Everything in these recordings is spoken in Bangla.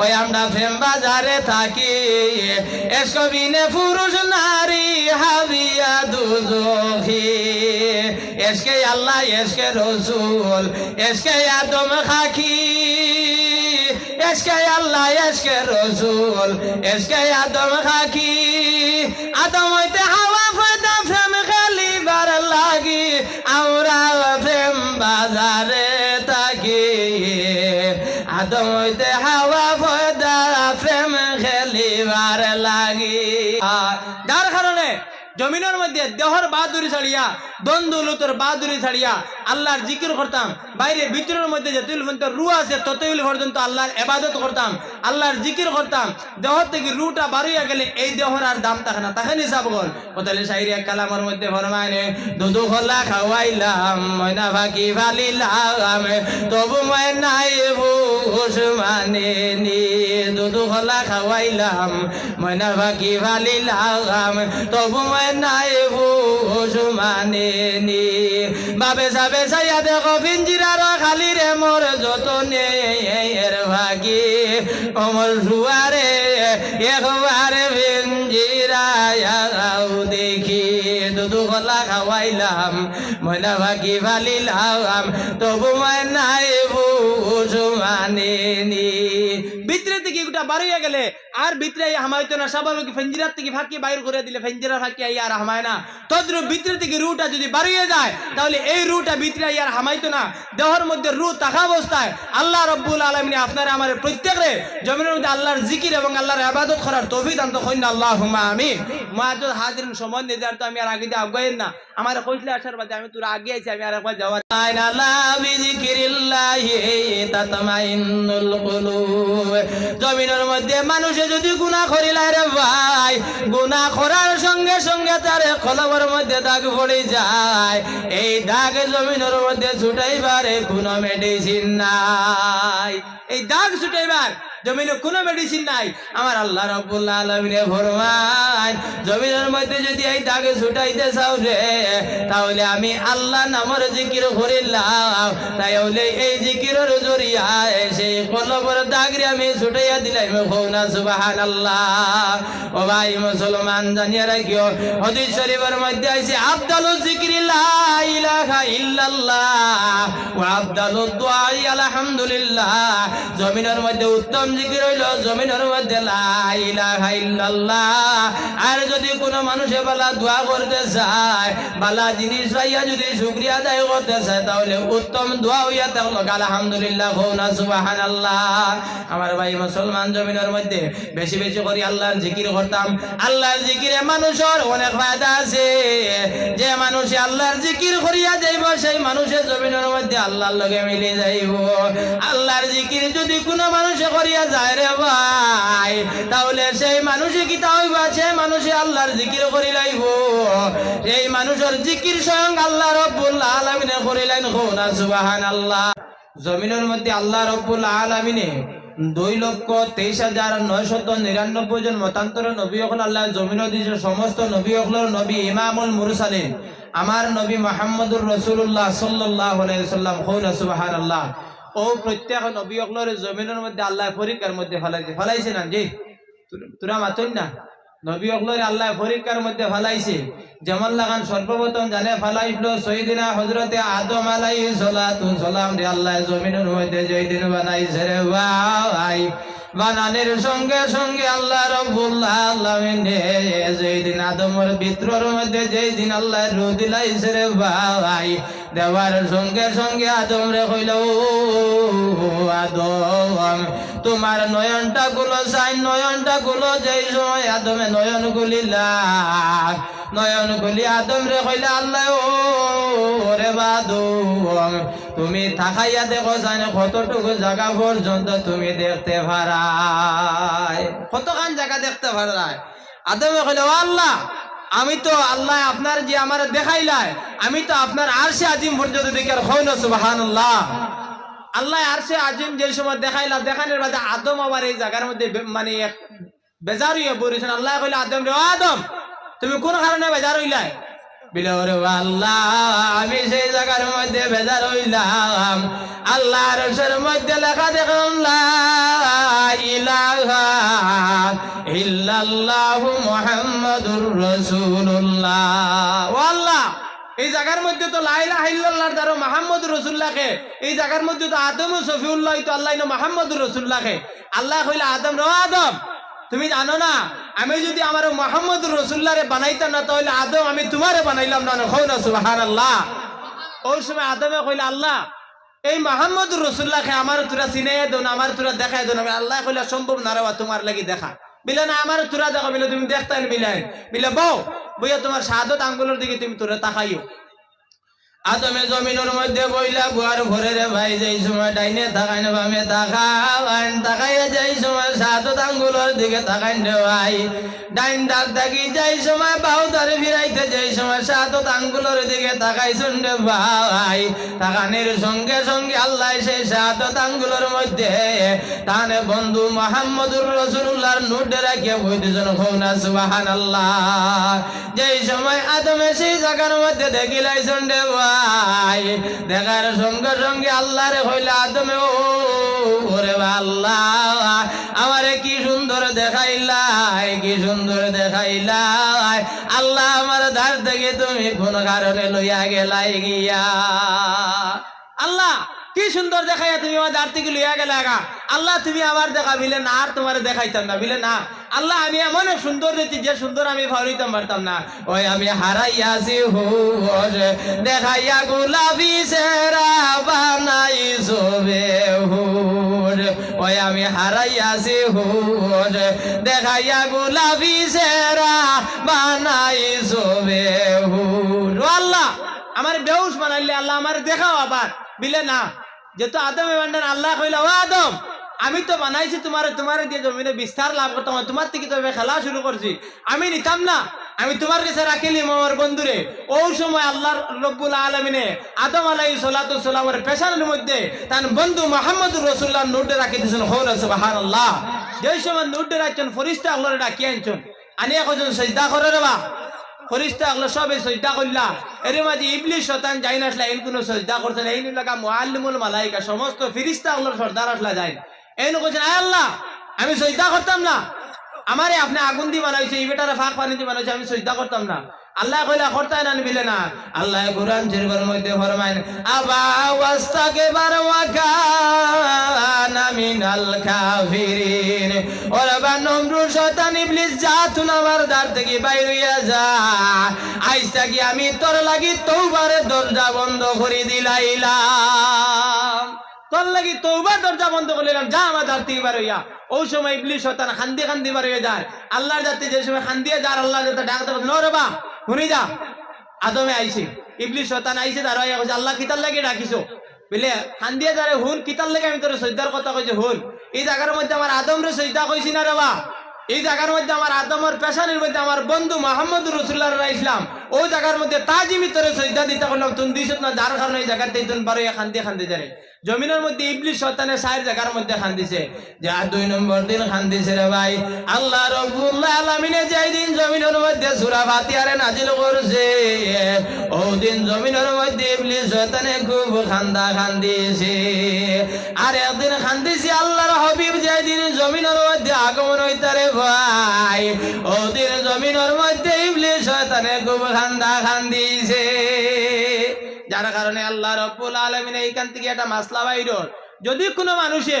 ওই আমরা প্রেম বাজারে থাকি। এসকবিনে পুরুষ, নারী, হাবিয়া, দুজখি। এসকে আল্লাহ, এসকে রসুল, এসকে আদম খাকি। এসকে আল্লাহ, এসকে রসুল, এসকে আদম খাকি। আদম হইতে হাওয়া ফয়দা প্রেম খেলিবার লাগি। আমরা প্রেম বাজারে আদম হইতে হাওয়া ফয়দা প্রেম খেলিবার লাগি। যার কারণে জমিনের মধ্যে দেহর বাহাদুরি ছাড়িয়া দ্বন্দ্বলুতর বাহাদুরি ছাড়িয়া আল্লাহর জিকির করতাম। বাইরে ভিতরের মধ্যে যতই পর্যন্ত রু আছে, ততই পর্যন্ত আল্লাহর এবাদত করতাম, আল্লাহর জিকির করতাম। দেহ থেকে রুটা বাড়িয়া গেলে এই দেহর আর দাম থাকে না তাকে নিসাব গল ওতালে শাইরিয়া কালামের মধ্যে ফরমায়নে দুধু খোলা খাওয়াইলাম, ময়না ফাঁকি ফালিলাম, তবু মই নাই ভুষ মানে নি দুধু খোলা খাওয়াইলাম, ময়না ফাঁকি ফালিলাম তবু নাই ভুষ মানে নি বাবে যাবে চাইয়া দেখো পিঞ্জিরার খালি রে মোর যতনে এর ভাগি। অমর জুয়ারে একবারে পিঞ্জিরায়াও দেখি। দুদু গলা খাওয়াইলাম, ময়না ভাগি ফালিলাম তবু নাই বুঝু মানে নি ভিতরে থেকে গোটা বার হইয়া গেলে আর ভিতরে হামাইতো না স্বাভাবিক ফেঞ্জিরার থেকে ফাঁকি বাইর করে দিলে ফেঞ্জিরা ফাঁকি আই আর হামায় না। তদ্রুপ ভিতরে থেকে রুটা যদি বার হয়ে যায়, তাহলে এই রুটা ভিতরে আই আর হামাইতো না। দেহর মধ্যে রু থাকা অবস্থায় আল্লাহ রব্বুল আলমিনে আপনারা আমার প্রত্যেকরে জমিনের মধ্যে আল্লাহর জিকির এবং আল্লাহর আবাদত করার তৌফিক দান তো কইনা আল্লাহ আমি মাহাজ হাজির সম্মান দিয়ে দেওয়ার তো আমি আর আগে দিয়ে আগাইন না। আমার কইলে আসার বাদে আমি তোর আগে আছি আমি আর একবার যাওয়া জমিনের মধ্যে মানুষে যদি গুণা করিলাই রে ভাই গুণা করার সঙ্গে সঙ্গে তার কলমের মধ্যে দাগ পড়ে যায়। এই দাগ জমিনের মধ্যে ছুটাইবারে কোনো মেডিসিন নাই। এই দাগ ছুটাইবার জমিনে কোনো মেডিসিন নাই। আমার আল্লাহ রব্বুল্লাহ আলমিনে ফরমান, জমিনের মধ্যে যদি এই দাগে ছুটাইতে চাও রে, তাহলে আমি আল্লাহ নামের জিকির করিলাম। তাই হলে এই জিকিরের জরিয়ায় সেই কলবর দাগরে আমি ছুটাইয়া দিলাম। ভৌনা সুবাহান আল্লাহ ও ভাই মুসলমান, জানিয়ে রাখিও, হদিস শরীফের মধ্যে আছে আব্দালু জিকির লা ইলাহা ইল্লাল্লাহ, ওয়া আব্দালু দুআই আলহামদুলিল্লাহ। জমিনের মধ্যে উত্তম আর যদি কোনো মানুষে বালা দোয়া করতে চায়, বালা জিনিস পাইয়া যদি শুকরিয়া আদায় করতে চায়, তাহলে উত্তম দোয়া হইয়া থাকল আলহামদুলিল্লাহ হৌনা সুবহানাল্লাহ। আমার ভাই মুসলমান জমিনের মধ্যে বেশি বেশি করে আল্লাহর জিকির করতাম। আল্লাহর জিকিরে মানুষের অনেক ফায়দা আছে। যে মানুষে আল্লাহর জিকির করিয়া যাইব, সেই মানুষের জমিনের মধ্যে আল্লাহর লগে মিলে যাইব। আল্লাহর জিকির যদি কোনো মানুষে করিয়া জমিনের মধ্যে আল্লাহ রব্বুল আলামিনে দুই লক্ষ তেইশ হাজার নয়শত নিরানব্বই জন মতান্তর নবী অকল আল্লাহ জমিন দিয়েছে সমস্ত নবী অকলর নবী ইমামুল মুরসালিন। আমার নবী মোহাম্মদুর রসুল্লাহ সাল্লাহ সাল্লাম হৌন সুবাহান আল্লাহ ও প্রত্যেক নবী অকলর জমিনের মধ্যে আল্লাহ পরীক্ষার মধ্যে ফেলাইছে। ফেলাইছে না জি তোরা মাতই না। নবী অকলরে আল্লাহ পরীক্ষার মধ্যে ফেলাইছে। যেমন লাগান সর্বপ্রথম জানে ফেলাইছিল সৈদিনা হজরতে আদম আলাই সালাতুন সালাম রে আল্লাহ জমিনের মধ্যে জয়দিন দিন বানাইছে রে ভাই। বানানের সঙ্গে সঙ্গে আল্লাহ রব্বুল্লাহ আলামিন যেই দিন মধ্যে যেই দিন আল্লাহ রু দিলাইছে রে ভাই দেওয়ার সঙ্গে সঙ্গে আদম রে কইল, "ও আদম, তোমার নয়নটা গুলো চাই নয়নটা গুলো যেই সময় আদমে নয়ন গুলিলা নয়ন গুলি আদম রে কইলে আল্লাহ রে বাদম তুমি থাকাইয়া দেখো জানে কতটুকু জায়গা পর্যন্ত তুমি দেখতে পারায়। কতখান জায়গা দেখতে পারায়। আদমে কইলে, ও আল্লাহ, আমি তো আল্লাহ আপনার যে আমার দেখাইলাই, আমি তো আপনার আরশে আজিম পর্যন্ত দেখে আর হয় না, সুবহানাল্লাহ। আল্লাহ আরশে আজিম যে সময় দেখাইলা, দেখানোর বাদে আদম আবার এই জায়গার মধ্যে মানে বেজার পড়েছেন। আল্লাহ কইলে, আদম রে আদম তুমি কোন কারণে বেজার হইলাই? বিলে, ওরে আল্লাহ, আমি সেই জায়গার মধ্যে বেজার হইলাম। আল্লাহর রসের মধ্যে লেখা দেখলাম ইল্লাল্লাহু মুহাম্মাদুর রাসূলুল্লাহ। আল্লাহ, এই জায়গার মধ্যে তো লাইলা হাইল্লাহর দ্বারা মাহমুদ রসুল্লাহকে এই জায়গার মধ্যে তো আদম ও সফিউল্লাহ তো আল্লাহ মাহমুদ রসুল্লাহকে আল্লাহ কইলা আদম র আদম। তুমি জানো না, আমি যদি আমার মোহাম্মদ রসুল্লাহরে বানাইতাম না, তাহলে আদম আমি তোমারে বানাইলাম না, হও না সুবাহান আল্লাহ ওই সময় আদমে কইলা, আল্লাহ, এই মাহমুদ রসুল্লাহকে আমার তোরা চিনাই দেও না, আমার তোরা দেখাই দেও না। আল্লাহ, কইলা, সম্ভব না রে তোমার লাগি দেখা। বিলে না, আমার তোরা দেখো। বিলে তুমি দেখতেন বিলে বিলে বউ, বইয়া তোমার সাদত আঙ্গুলের দিকে তুমি তোরা তাকাইও। আদমে জমিনের মধ্যে বইলা বুয়ার ভরে রে ভাই, যেই সময় ডাইনে তাকাইন বামে তাকান তাকাইয়া যাই সময় সাদত আঙ্গুলের দিকে তাকাইন রে ভাই। ডাইন ডাক ডাকি যাই সময় বাউ দারে ফিরাইতে, যাই সময় সাদত আঙ্গুলের দিকে তাকাই শুনরে ভাই। তাকানের সঙ্গে সঙ্গে আল্লাহ সেই সাদত আঙ্গুলের মধ্যে তানে বন্ধু মোহাম্মদুর রসুল্লাহর নোটে রাখিয়া বইতেছেন হৌনা সুবাহান আল্লাহ যেই সময় আদমে সেই জায়গার মধ্যে দেখিলাই শুনরে ভাই দেখার সঙ্গে সঙ্গে আল্লাহর হইল আদমে ও ওরে আল্লাহ। আমারে কি সুন্দর দেখাইলাই, কি সুন্দর দেখাইলাই। আল্লাহ আমার ধার থেকে তুমি কোন কারণে লইয়া গেলাই গিয়া। আল্লাহ! কি সুন্দর দেখাইয়া তুমি আমার দাঁড় থেকে লইয়া গেলে আগা? আল্লাহ তুমি আবার দেখা বিলে না, আর তোমার দেখাইতাম না বিলে না। আল্লাহ, আমি এমন সুন্দর দেখছি যে সুন্দর আমি ভাবিতাম পারতাম না। ওই আমি হারাইয়াছি হুর দেখাইয়া গোলাপি সেরা বানাই হুর ওই আমি হারাইয়াছি হুর দেখাইয়া গোলাপি সেরা বানাই সবে হুর আল্লাহ, আমার বেউস বানাইলে আল্লাহ আমার দেখাও আবার, বিলে না। যেহেতু আদম বান্ডার আল্লাহ কইলা ও আদম, আমি তো বানাইছি তোমার তোমার দিয়ে জমিনে বিস্তার লাভ করতাম তোমার থেকে তো খেলা শুরু করছি। আমি নিতাম না, আমি তোমার কাছে রাখিলিম আমার বন্ধুরে। ওই সময় আল্লাহ রব্বুল আলমিনে আদম আলাই সালাতু সালামের পেশানের মধ্যে তার বন্ধু মোহাম্মদ রসুল্লাহ নোটে রাখি দিয়েছেন হৌ সুবাহান আল্লাহ যেই সময় নোটে রাখছেন ফরিস্তা আল্লাহ ডাকি আনছেন, আনিয়া কজন সজদা করে রে বা। ফরিস্তা আগলো সবে সজদা করলা এর মাঝে ইবলিশ শতান যাই না আসলা এই কোনো সজদা করছেন এই লাগা মুআল্লিমুল মালাইকা, সমস্ত ফিরিস্তা আগলোর সর্দার আসলা যায় এই কইছেন, আয় আল্লাহ, আমি সজদা করতাম না। আমারে আপনি আগুন দিয়ে বানাইছে এই বেটারে ফাঁক পানি দিয়ে বানাইছে, আমি সজদা করতাম না। আল্লাহ কইলা করতাই না বিলে না। আল্লাহ কোরআন শরীফের মধ্যে ফরমায় আবা ওয়াস্তাকে বার ওয়াকানা মিনাল কাফিরিন। ওরা বা নমরুদ শয়তান ইবলিস, যা তুন আমার দ্বার থেকে বাইর হইয়া যা। আইজ কি আমি তোর লাগি তৌবারে দরজা বন্ধ করে দিলাইলাম। তোর লাগি তৌবা দরজা বন্ধ করলাম যা আমার দ্বার থেকে বার হইয়া। ওই সময় ইবলিস শয়তান খান্দি খান্দি বার হয়ে যায়। আল্লাহর যাতে যে সময় খান্দিয়ে যার আল্লাহ যাতে ডাকতে বলছে রে বা শুনি যা। আদমে আইছে, ইবলিস শয়তান আইছে তার আল্লাহ কিতার লাগি ডাকিছো? বুঝলে খান্দিয়ে যারে হুন কিতার লাগে আমি তোর সৈদার কথা কইছে হুন এই জায়গার মধ্যে আমার আদম রে সৈদা কইছি না রে বা? এই জায়গার মধ্যে আমার আদমের পেশানের মধ্যে আমার বন্ধু মোহাম্মদ রসুল্লাহ ইসলাম ওই জায়গার মধ্যে তাজিমি তোরে সৈদা দিতে করলাম তুমি দিস না যার কারণে এই জায়গাতে তুমি বারো খান্দি খান্দি যারে জমিনের মধ্যে ইবলিশ শতানে সাইর জায়গার মধ্যে খান্দিছে। যা দুই নম্বর দিন খান্দিছে রে ভাই। আল্লাহ রব্বুল্লাহ আলামিনে যেই দিন জমিনের মধ্যে সূরা ফাতিহারে নাজিল করছে ও দিন জমিনের মধ্যে ইবলিশ শতানে খুব খান্দা খান্দিছে। আর একদিন খান্দিছে আল্লাহর হাবিব যেই দিন জমিনের মধ্যে আগমন হইতারে ভাই ও দিন জমিনের মধ্যে ইবলিশ শতানে খুব খান্দা খান্দিছে। যার কারণে আল্লাহ রব্বুল আলমিন এইখান থেকে একটা মাসলা বাইর যদি কোনো মানুষে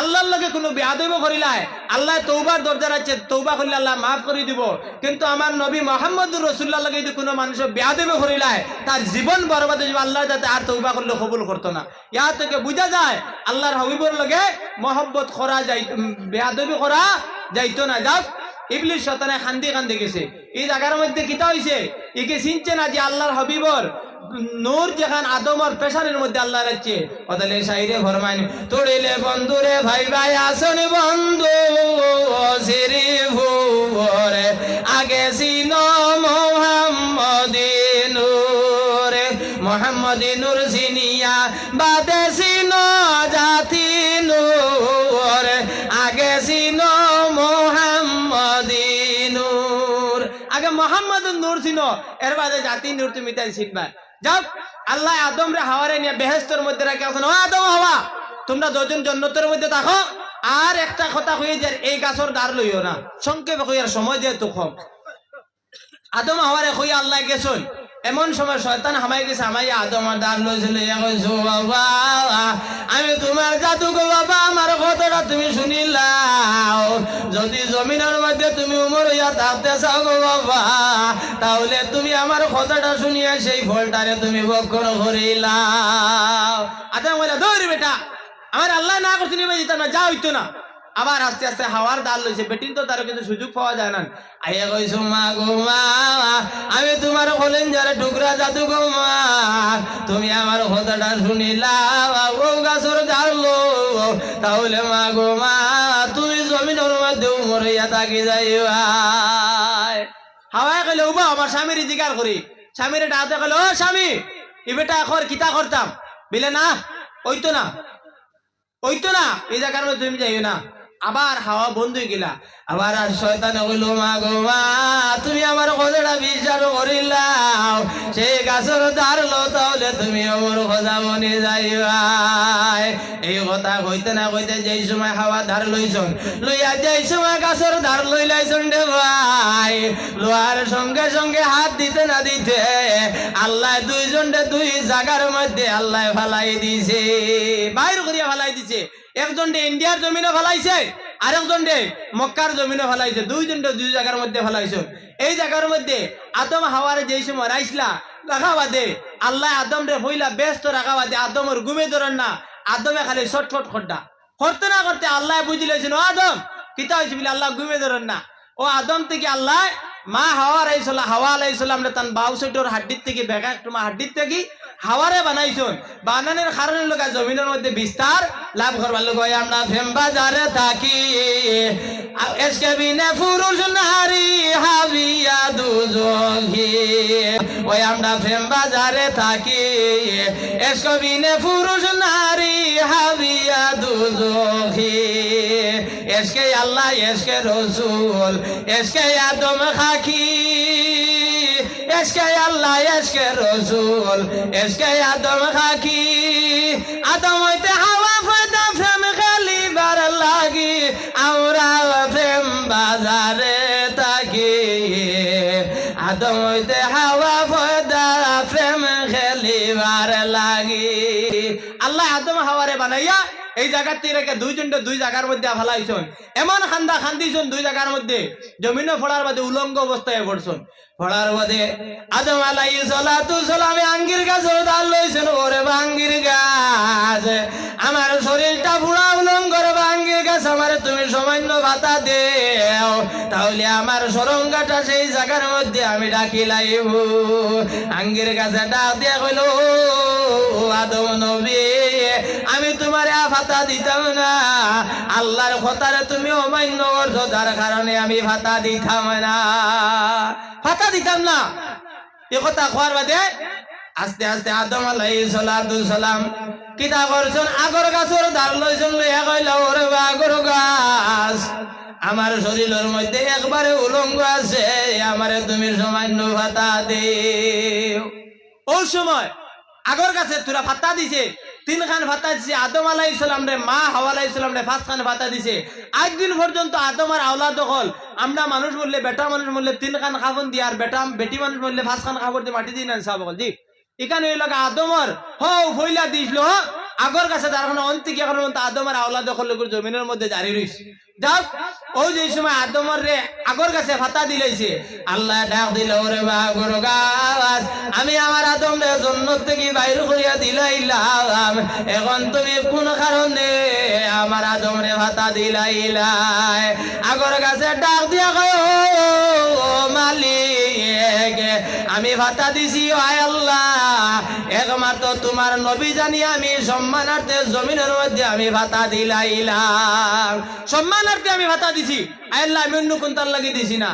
আল্লাহর লগে কোনো বেয়াদব করিলায়, আল্লাহ তৌবার দরজা আছে তৌবা করলে আল্লাহ মাফ করে দিব। কিন্তু আমার নবী মোহাম্মদুর রসুল্লাহ লগে যদি কোনো মানুষ বেয়াদব করিলায়, তার জীবন বরবাদ হয়ে আল্লাহ যাতে আর তৌবা করলে কবুল করতো না। ইয়া থেকে বোঝা যায়, আল্লাহর হবিবর লগে মহব্বত করা যাই বেয়াদবি করা যাইতো না। যাক, ইবলিশ শতানে খান্দি খান্দি গেছে। এই জায়গার মধ্যে কিতা হইছে? একে চিনছে না যে আল্লাহর হবিবর নূর যেখান আদমর পেশারের মধ্যে আল্লাহ রাখছে। অতালে সাইরে ফরমাইন, তোড়িলে বন্ধু রে ভাই ভাই, আসন বন্ধু সিরি ভুরে আগে সিন মোহাম্মদিনুর মোহাম্মদিনুর সিনিয়া বাদে নূর এর বাদে জাতি নূর তুমি তাই শিখবা যাক আল্লাহ আদম রে হাওয়ারে নিয়ে বেহেস্তর মধ্যে রাখে আছেন ও আদম হওয়া, তোমরা দুজন জন্নতের মধ্যে থাকো, আর একটা কথা হয়ে যে এই গাছর দ্বার লইও না। সংক্ষেপে কইয়ার সময় যে যেহেতু কম। আদম হওয়ারে কই আল্লাহ গেছুন এমন সময় শয়তান হামাই গেছে হামাই আর দান লইছিল বাবা, আমি তোমার জাদু গো বাবা, আমার কথাটা তুমি শুনিলাও। যদি জমিনের মধ্যে তুমি উমর হইয়া থাকতে চাও গো বাবা, তাহলে তুমি আমার কথাটা শুনিয়া সেই ফলটারে তুমি বক্ষণ করিলাও। আদম বলে দৌড় বেটা, আমার আল্লাহ না করছি নিবে যেতাম না, যা হইতো না। আবার আস্তে আস্তে হাওয়ার দাল লইছে। বেটিন তো তার কিছু সুযোগ পাওয়া যায় না। আইয়া কইছো মা গো, মা, আমি তোমার হলেন যারা টুকরা জাদু গো, মা। তুমি আমার কথাটা শুনিলা ও গাছর জানলো তাহলে, মা গো, মা, তুমি জমিনের মধ্যে মরিয়া থাকি যাইবা হাওয়ায় কইলে, উবা, আমার স্বামীর জিগার করি। স্বামীর ডাতে কইলে, ও স্বামী ই বেটা এখন কিতা করতাম? বিলে, না ওইতো না ওইতো না, এই জায়গার মধ্যে তুমি যাইও না। আবার হাওয়া বন্ধ হয়ে গেলা। আবার আর শয়তান হইল মা গো মা, তুমি আমার কথাটা বিশ্বাস করিলাও। সেই গাছের দাঁড়লো তাহলে তুমি আমার কথা মনে যাইবা এই কথা কইতে না কইতে যেই সময় হাওয়া ধার লইছন, লইয়া যেই সময় গাছের ধার লই লাইছন রে ভাই, লোহার সঙ্গে সঙ্গে হাত দিতে না দিতে আল্লাহ দুইজন দুই জায়গার মধ্যে আল্লাহ ফালাই দিছে। বাইর করিয়া ফালাই দিছে। একজন ডে ইন্ডিয়ার জমিনে ফেলাইছে আরেকজন ডে মক্কার জমিনে ফেলাইছে। দুইজন দুই জায়গার মধ্যে ফেলাইছে। এই জায়গার মধ্যে আদম হাওয়ারে যেই সময় রাইসলা রাখা বাদে আল্লাহ আদম রে হইলা ব্যস্ত রাখা বাদে আদমের ঘুমে ধরেন না, আদমে খালি ছটফট খড্ডা। করতে না করতে আল্লাহ বুঝি লইছেন, ও আদম, কিতা হয়েছে বলে, আল্লাহ ঘুমে ধরেন না। ও আদম থেকে আল্লাহ, মা হাওয়া আলাইসাল্লাম হাওয়া আলাইসাল্লাম রে, তান বাউ সাইডর হাড্ডির থেকে, বেগা মা হাড্ডির থেকে হাওয়ারে বানাইছুন। বানানোর কারণে লোক জমিনের মধ্যে বিস্তার লাভ করবার লোক আমরা ফেম বাজারে থাকি। এসকে বিনে পুরুষ নারী, হাবিয়া দুজঙ্গি ওই আমরা ফেম বাজারে থাকি। এসকে বিনে পুরুষ নারী, হাবিয়া দুজঙ্গি এসকে আল্লাহ, এসকে রসুল, এসকে আদম খাকি। এসকে আল্লাহ, এসকে রসুল, এসকে আদম খাকি। আদম হইতে হাওয়া ফায়দা প্রেম খেলিবার লাগি। আমরা প্রেম বাজারে থাকি। আদম হইতে হাওয়া ফায়দা প্রেম খেলিবার লাগি। আল্লাহ আদম হাওয়ারে বানাইয়া এই জায়গার তে রেখে দুইজনটা দুই জায়গার মধ্যে ফেলাইছন এমন খান্দা খান্দিছন দুই জায়গার মধ্যে জমিনে ফোড়ার বাদে উলঙ্গ অবস্থায় পড়ছন। ফোড়ার বাদে আদম আলাই সালাতু সালামে আঙ্গির গাছ দাল লইছেন, ওরে বাঙ্গির গাছ। আমার শরীরটা পুরা উলঙ্গর বাঙ্গির আমার তুমি সামান্য ভাতা দেও। তাহলে আমার সরঙ্গাটা সেই জায়গার মধ্যে আমি ডাকি লাইব। আঙ্গির গাছে ডাক দিয়া কইল, "ও আদম নবী, আমি তোমার ফাতা দিতাম না। আল্লাহর কথারে তুমি অমান্য করছ, যার কারণে আমি ফাতা দিতাম না। ফাতা দিতাম না? এ কথা খোয়ার বাদে আস্তে আস্তে আদম আলাই সালাম কিতা করছন আগর গাছর ধার লইছন লইয়া কইলা ওরে আগর গাছ আমার শরীরের মধ্যে একবারে উলঙ্গ আছে আমারে তুমি সামান্য ভাতা দেও। ওই সময় আগর কাছে তোরা ভাতা দিছে তিন খান ভাতা দিছে, আদম আলাই ইসলাম রে মা হাওয়া আলাই ইসলাম রে পাঁচ খান ভাতা দিছে। আজ দিন পর্যন্ত আদম আর আওলাদ দখল আমরা মানুষ বললে, বেটা মানুষ বললে তিন খান খাবন দিয়ে, আর বেটা, বেটি মানুষ বললে পাঁচ খান খাবার দিয়ে, মাটি দিয়ে নেন সাহ বকল জি। এখানে আদমর। হও দিছিল আগর কাছে তার কোনো অন্তিক এখন আদম আর আওলাদ দখল জমিনের মধ্যে জারি রইছে যাক ওই যে সময় আদমর রে আগর কাছে ফাতা দিলাইছে আল্লাহ ডাক গাছ, আমি আমার আদম জন্নত থেকে বাইর করিয়া দিলাইলাম। এখন তুমি কোন কারণে আমার আদম রে ফাতা দিলাইলাই? আগর কাছে ডাক দিয়া মালিক আমি ভাতা দিছি, আয় আল্লাহ। একমাত্র তোমার নবী জানি আমি, সম্মানার্থে জমিনের মধ্যে আমি ভাতা দিলাইলাম। সম্মানার্থে আমি ভাতা দিছি। আল্লাহ, আমি অন্য কোন তার লাগি দিছি না।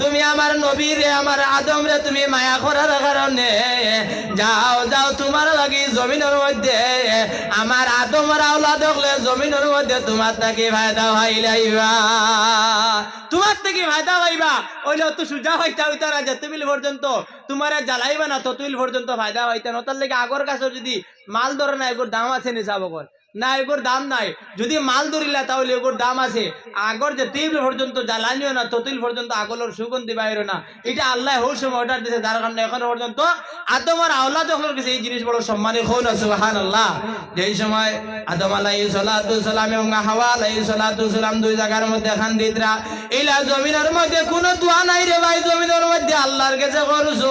তুমি তুমি মায়া যাও যাও তোমার লাগি জমিনের মধ্যে। আমার আদমরা আওলা দেখলে জমিনের মধ্যে তোমার থাকি ফায়দা হইলাইবা তোমার থেকে ফায়দা হইবা ওইলে তো সুজা হইতা হইতা রাজা তুমিল পর্যন্ত তোমার জ্বালাইবা না, ততবিল পর্যন্ত ফায়দা হইতা না। তার লেগে আগর কাছে যদি মাল ধরে না, এগুর দাম আছে নি চাবকর না, এগুর দাম নাই। যদি মাল ধরিলা, তাহলে এগুর দাম আছে। আগর যে তিল পর্যন্ত জ্বালানিও না ততিল পর্যন্ত আগলের সুগন্ধি বাইরে না। এটা আল্লাহ হোক সময় অর্ডার দিয়েছে যার কারণে এখন পর্যন্ত আদম আর আওলাদ হলোর কাছে এই জিনিস বড় সম্মানের হো না সুবাহান আল্লাহ যেই সময় আদম সালাতু সালাম এবং হাওয়া সালাতু সালাম দুই জায়গার মধ্যে খান দিতরা ইলা জমিনের মধ্যে কোনো দোয়া নাই রে ভাই, জমিনের মধ্যে আল্লাহর কাছে করছ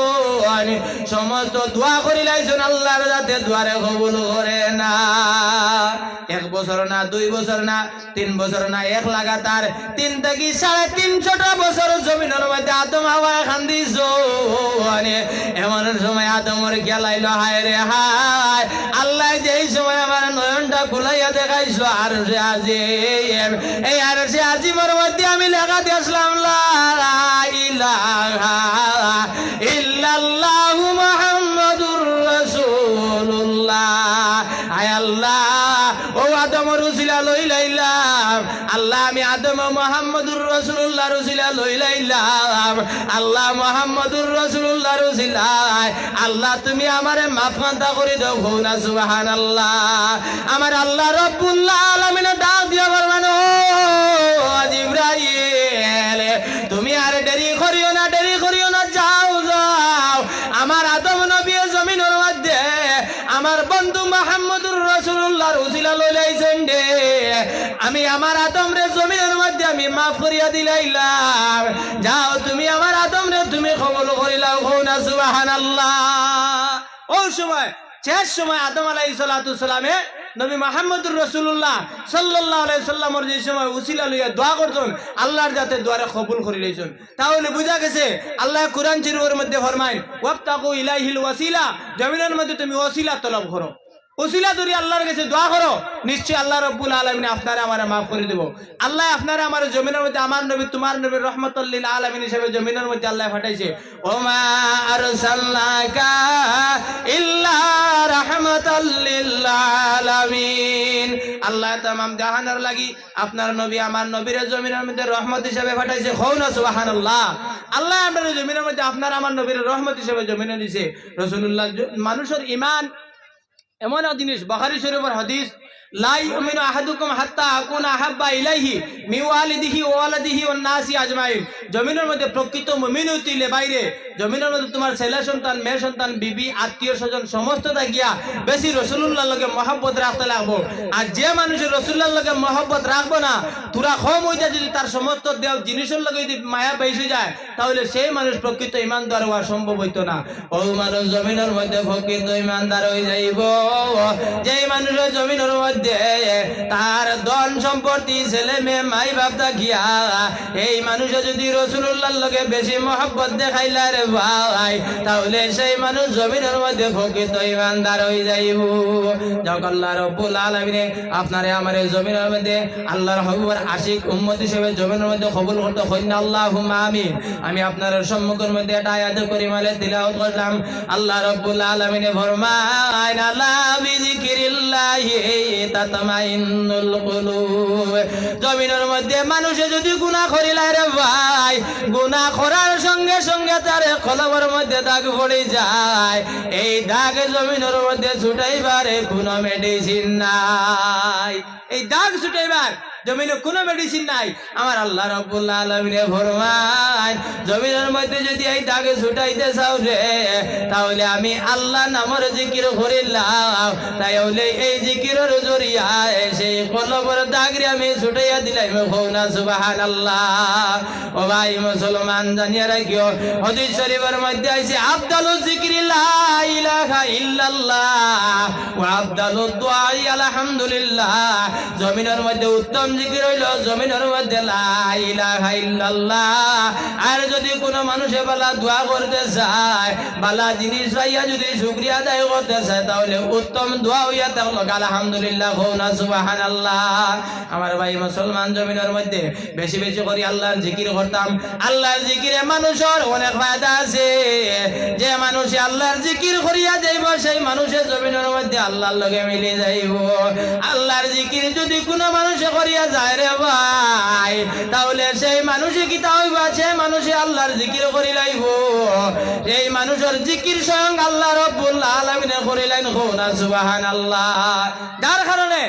সমস্ত দোয়া করি লাইছুন আল্লাহর যাতে দুয়ারে কবুল করে না। এক বছর না, দুই বছর না, তিন বছর না, এক লাগাতার। তিন থেকে সাড়ে তিনশোটা বছর জমিনের মধ্যে আদম হাওয়া খান দিছ এমন সময় আদমর গেলাইল হায় রে হায়, আল্লাহ যেই সময় আমার নয়নটা খুলাইয়া দেখাইছো আর সে আজি এই আর সে আজিমর মধ্যে আমি লেখা দিয়ে আসলাম, লা ইলাহা ইল্লাল্লাহু মুহাম্মাদুর রাসূলুল্লাহ। আয় আল্লাহ। ও আদম রসিলা লইলাইলাম। আল্লাহ আমি আদম মোহাম্মদুর রসুল্লাহ রসিলা লইলাইলাম। আল্লাহ মোহাম্মদুর রসুল্লাহ রসিলা আল্লাহ তুমি আমারে মাফ মান্তা করে দাও, ভৌনা সুবাহান আল্লাহ আমার আল্লাহ রব্বুল্লাহ আলমিনে ডাক দিয়া বলবেন, ও তুমি আর দেরি করিও না, দেরি করিও না, যাও যাও। আমার আদম নবী জমিনের মধ্যে আমার বন্ধু মাহমুদুর রসুল্লাহ রসিলা লইলাইছেন দে আমি আমার আদম রে জমিনের মধ্যে আমি মাফ করিয়া দিলাইলাম। যাও, তুমি আমার আদম রে তুমি কবল করিলাও হও না সুবাহান আল্লাহ ও সময়, শেষ সময় আদম আলাই সালাতু সালামে নবী মাহমুদুর রসুল্লাহ সাল্লাহ আলাই সাল্লামর যে সময় উসিলা লইয়া দোয়া করছেন আল্লাহর যাতে দোয়ারে কবুল করে লইছেন। তাহলে বুঝা গেছে, আল্লাহ কোরআন শরীফের মধ্যে ফরমায় ওয়াক্তাকু ইলাইহিল ওয়াসিলা জমিনের মধ্যে তুমি ওসিলা তলব করো। ওসিলা ধরি আল্লাহর কাছে দোয়া করো নিশ্চয় আল্লাহ রব্বুল আলমিন আপনারা আমার মাফ করে দেবো। আল্লাহ আপনারা আমার জমিনের মধ্যে, আমার নবী, তোমার নবী রহমতুল্লিল আলমিন হিসেবে জমিনের মধ্যে আল্লাহ ফাটাইছে ওমা আলামিন। আল্লাহ তামাম জাহানের লাগি আপনার নবী, আমার নবীর জমিনের মধ্যে রহমত হিসেবে ফাটাইছে হও না, সুবহানাল্লাহ। আল্লাহ আপনার জমিনের মধ্যে আপনার, আমার নবীর রহমত হিসেবে জমিনে দিছে। রসুল্লাহ মানুষের ইমান এমন জিনিস বাহারি শরীফের হাদিস লাই উমিনু আহাদুকুম হাত্তা আকুনা আহাব্বা ইলাইহি মি ওয়ালিদিহি ওয়া ওয়ালাদিহি ওয়ান নাসি আজমাইন। জমিনের মধ্যে প্রকৃত মুমিন হইলে বাইরে জমিনের মধ্যে তোমার ছেলে সন্তান, মেয়ে সন্তান, বিবি, আত্মীয় স্বজন, সমস্ত গিয়া বেশি রসুল্লাহ লগে মহব্বত রাখতে লাগবো। আর যে মানুষের রসুল্লাহ লগে মহব্বত রাখব না, তোরা কম হইতে যদি তার সমস্ত দেও জিনিসের লগে যদি মায়া বেশি যায়, তাহলে সেই মানুষ প্রকৃত ইমানদার হওয়া সম্ভব হইতো না। ও মানুষ জমিনের মধ্যে প্রকৃত ইমানদার হয়ে যাইব। যেই মানুষের জমিনের মধ্যে তার ধন সম্পত্তি, ছেলে মেয়ে মাই বাপ থাকিয়া, এই মানুষে যদি রসুল্লাহর লগে বেশি মহব্বত দেখাইলা ভাই, তাহলে সেই মানুষ জমিনের মধ্যে প্রকৃত ইমানদার হয়ে যাইব। আল্লাহ রব্বুল আলামিনে আপনারে আমার জমিনের মধ্যে আল্লাহর হবিবর আশিক উম্মত হিসেবে জমিনের মধ্যে কবুল করতে হইন আল্লাহ আমিন। আমি আপনার সম্মুখের মধ্যে একটা আয়াত পরিমালে তিলাওয়াত করলাম। আল্লাহ রব্বুল আলামিনে ফরমায় জমিনের মধ্যে মানুষে যদি গুনাহ করিলাই রে ভাই, গুনাহ করার সঙ্গে সঙ্গে তার কলবের মধ্যে দাগ পড়ে যায়। এই দাগ জমিনের মধ্যে ছুটাইবারে কোনো মেডিসিন নাই। এই দাগ ছুটাইবার জমিনে কোনো মেডিসিন নাই। আমার আল্লাহ রব্বুল্লাহ আলমিনে ফরমান, জমিনের মধ্যে যদি এই দাগে ছুটাইতে চাও রে, তাহলে আমি আল্লাহ নামের জিকির করিলাম। তাই হলে এই জিকিরের জরিয়ায় সেই কলবর দাগরে আমি ছুটাইয়া দিলাম। ভৌনা সুবাহান আল্লাহ ও ভাই মুসলমান, জানিয়ে রাখিও, হদিস শরীফের মধ্যে আছে আব্দালু জিকিরি লা ইলাহা ইল্লাল্লাহ, ওয়া আব্দালু দুআই আলহামদুলিল্লাহ। জমিনের মধ্যে উত্তম আর যদি কোনো মানুষে বালা দোয়া করতে চায়, বালা জিনিস পাইয়া যদি শুকরিয়া আদায় করতে চায়, তাহলে উত্তম দোয়া হইয়া থাকল আলহামদুলিল্লাহ হৌনা সুবাহান আল্লাহ আমার ভাই মুসলমান জমিনের মধ্যে বেশি বেশি করে আল্লাহর জিকির করতাম। আল্লাহর জিকিরে মানুষের অনেক ফায়দা আছে। যে মানুষে আল্লাহর জিকির করিয়া যাইব সেই মানুষের জমিনের মধ্যে আল্লাহর লগে মিলে যাইব। আল্লাহর জিকির যদি কোনো মানুষে করিয়া যায় রে ভাই, তাহলে সেই মানুষে কি হইব? মানুষে আল্লাহর জিকির করি লাইব। সেই মানুষের জিকির স্বয়ং আল্লাহ আলমিনে করি লাইন হোনা আল্লাহ যার কারণে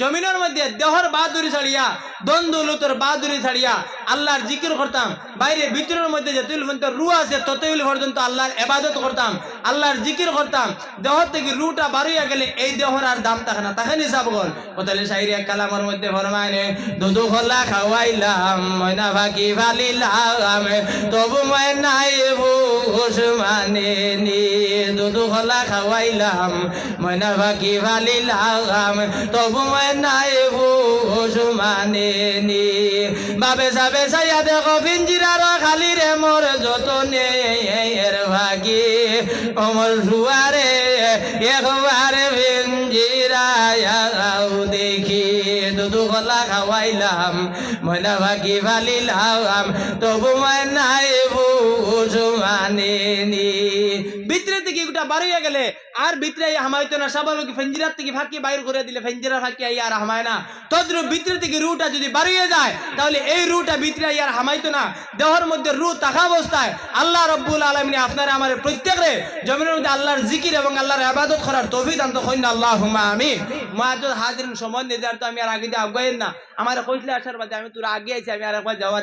জমিনের মধ্যে দেহর বাহাদুরি ছাড়িয়া দ্বন্দ্বলুতর বাহাদুরি ছাড়িয়া আল্লাহর জিকির করতাম। বাইরে ভিতরের মধ্যে যতই পর্যন্ত রু আছে ততই পর্যন্ত আল্লাহর এবাদত করতাম। আল্লাহর জিকির করতাম। দেহ থেকে রুটা বাড়িয়া গেলে এই দেহর আর দাম থাকে না, তাকে নিসাব গল কোথালে সাইরি এক কালামের মধ্যে ফরমায়নে দুদু খোলা খাওয়াইলাম, ময়না ফাঁকি ফালিলাম, তবু মই নাই ভূষ মানে নি দুদু খোলা খাওয়াইলাম, ময়না ফাঁকি ফালিলাম, তবু মই নাই মানে নি বাবে যাবে চাইয়া দেখো পিঞ্জিরার খালি রে মোর যতনে, এর ভাগি অমর সুয়ারে একবারে পিঞ্জিরায়াও দেখি। দুদু গলা খাওয়াইলাম, ময়না ভাগি ফালিলাম, তবু মই নাই বুঝু মানিনি। বাড়িয়ে গেলে আর ভিতরে হামাইতো না ফেঞ্জিরার থেকে ফাঁকি বাইর করে দিলে ফেঞ্জিরা ফাঁকি আর হামায় না। ভিতরে থেকে রুটা যদি বাড়িয়ে যায়, তাহলে এই রুটা ভিতরে আর হামাইতো না। দেহর মধ্যে রু তাকা অবস্থায় আল্লাহ রব্বুল আলমিনী আপনারা আমার প্রত্যেকরে জমিনের মধ্যে আল্লাহর জিকির এবং আল্লাহর আবাদত করার তৌফিক দান তো কইন আল্লাহ আমি মাহাজ হাজির সময় নিয়ে যার তো আমি আর আগে না। আমার কইলে আসার বাদে আমি তোর আগে আছি আমি আর একবার যাওয়া